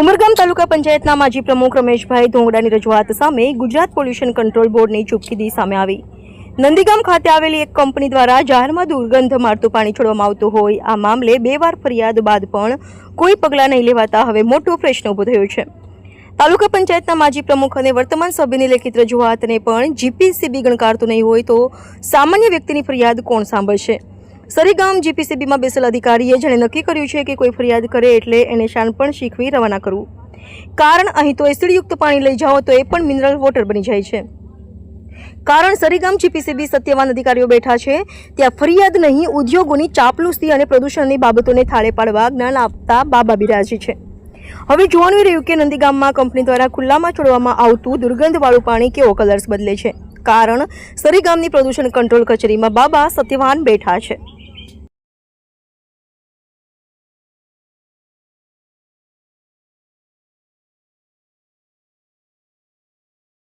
ઉમરગામ તાલુકા પંચાયતના માજી પ્રમુખ રમેશભાઈ ધોંગડાની રજૂઆત સામે ગુજરાત પોલ્યુશન કંટ્રોલ બોર્ડની ચૂપકીદી સામે આવી. નંદીગામ ખાતે આવેલી એક કંપની દ્વારા જાહેરમાં દુર્ગંધ મારતું પાણી છોડવામાં આવતું હોય, આ મામલે બે વાર ફરિયાદ બાદ પણ કોઈ પગલાં નહીં લેવાતા હવે મોટો પ્રશ્ન ઊભો થયો છે. તાલુકા પંચાયતના માજી પ્રમુખ અને વર્તમાન સભ્યની લેખિત રજૂઆતને પણ જીપીસીબી ગણકારતું નહીં હોય તો સામાન્ય વ્યક્તિની ફરિયાદ કોણ સાંભળશે? સરીગામ જીપીસીબીમાં બેસેલ અધિકારીએ જેણે નક્કી કર્યું છે કે કોઈ ફરિયાદ કરે એટલે એને શાનપણ શીખવી રવાના કરવું. કારણ અહીં તો એસિડયુક્ત પાણી લઈ જાઓ તો એ પણ મિનરલ વોટર બની જાય છે. કારણ સરીગામ જીપીસીબી સત્યવાન અધિકારીઓ બેઠા છે, ત્યાં ફરિયાદ નહીં, ઉદ્યોગોની ચાપલુસી અને પ્રદૂષણની બાબતોને થાળે પાડવા જ્ઞાન આપતા બાબા બિરાજી છે. હવે જોવાનું રહ્યું કે નંદીગામમાં કંપની દ્વારા ખુલ્લામાં છોડવામાં આવતું દુર્ગંધવાળું પાણી કેવો કલર્સ બદલે છે. કારણ સરીગામની પ્રદૂષણ કંટ્રોલ કચેરીમાં બાબા સત્યવાન બેઠા છે.